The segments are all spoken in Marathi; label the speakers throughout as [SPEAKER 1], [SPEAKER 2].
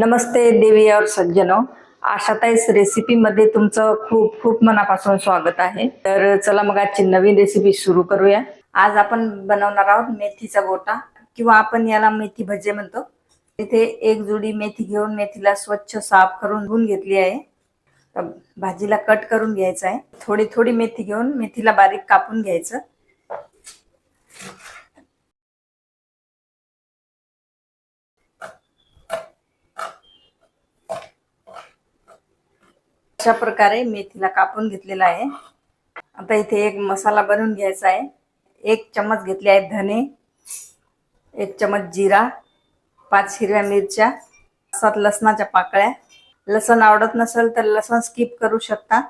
[SPEAKER 1] नमस्ते देवी और सज्जनो. आशाताईस रेसिपीमध्ये तुमचं खूप खूप मनापासून स्वागत आहे. तर चला मग आजची नवीन रेसिपी सुरू करूया. आज आपण बनवणार आहोत मेथीचा गोटा किंवा आपण याला मेथी भजे म्हणतो. इथे एक जुडी मेथी घेऊन मेथीला स्वच्छ साफ करून धुवून घेतली आहे. भाजीला कट करून घ्यायचं आहे. थोडी थोडी मेथी घेऊन मेथीला बारीक कापून घ्यायचं. अशा प्रकारे मेथीला कापून घेतलेला आहे. आता इथे एक मसाला बनवून घ्यायचा आहे. एक चमच घेतले आहेत धने एक चमच जिरा पाच हिरव्या मिरच्या सात लसणाच्या पाकळ्या. लसण आवडत नसेल तर लसण स्किप करू शकता.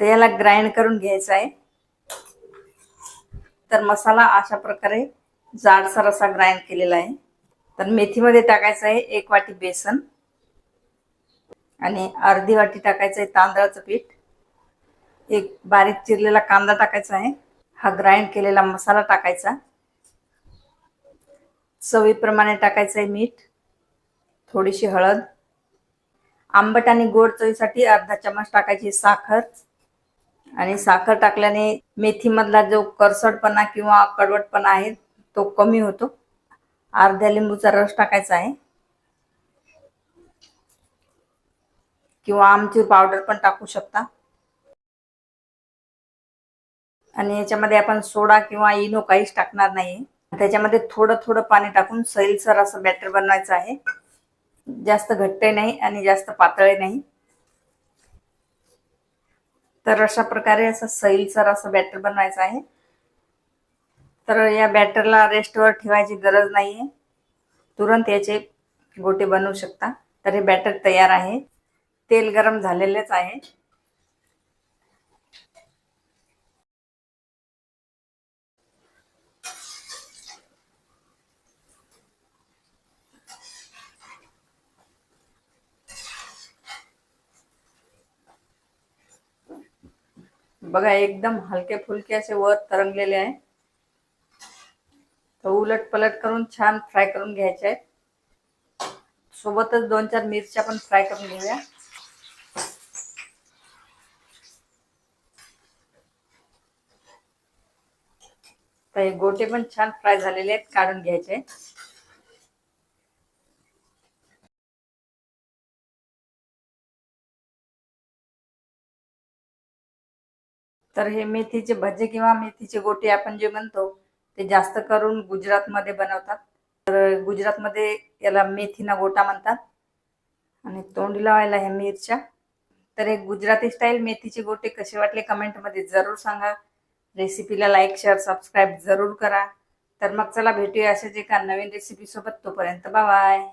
[SPEAKER 1] तर याला ग्राइंड करून घ्यायचा आहे. तर मसाला अशा प्रकारे जाडसर असा ग्राइंड केलेला आहे. तर मेथीमध्ये टाकायचं आहे एक वाटी बेसन. आणि अर्धी वाटी टाकायचं आहे तांदळाचं पीठ. एक बारीक चिरलेला कांदा टाकायचा आहे. हा ग्राइंड केलेला मसाला टाकायचा. चवीप्रमाणे टाकायचं आहे मीठ थोडीशी हळद. आंबट आणि गोड चवीसाठी अर्धा चमच टाकायची साखर. आणि साखर टाकल्याने मेथीमधला जो करसटपणा किंवा कडवटपणा आहे तो कमी होतो. अर्ध्या लिंबूचा रस टाकायचा आहे. किंवा आमचूर पावडर पण टाकू शकता. आणि याच्यामध्ये आपण सोडा किंवा इनो काहीच टाकणार नाही त्याच्यामध्ये थोडं थोडं पाणी टाकून सैलसर असं बॅटर बनवायचं आहे. जास्त घट्टही नाही आणि जास्त पातळही नाही. तर अशा प्रकारे असं सैलसर असं बॅटर बनवायचं आहे. तर या बॅटरला रेस्टवर ठेवायची गरज नाहीये. तुरंत याचे गोटे बनवू शकता. तर हे बॅटर तयार आहे. तेल गरम झालेलेच आहे. बघा एकदम हलके फुलके असे वर तरंगलेले आहे. तर उलट पलट करून छान फ्राय करून घ्यायचे आहेत. सोबतच दोन चार मिरच्या पण फ्राय करून घेऊया. तर हे गोटे पण छान फ्राय झालेले आहेत काढून घ्यायचे. तर हे मेथीचे भजे किंवा मेथीचे गोटे आपण जे म्हणतो ते जास्त करून गुजरातमध्ये बनवतात. तर गुजरातमध्ये याला मेथीना गोटा म्हणतात. आणि तोंडी लावायला ह्या मिरच्या. तर हे गुजराती स्टाईल मेथीचे गोटे कसे वाटले कमेंटमध्ये जरूर सांगा. रेसिपीला लाईक शेअर सबस्क्राईब जरूर करा. तर मग चला भेटूया अशाच एका नवीन रेसिपी सोबत. तोपर्यंत बाय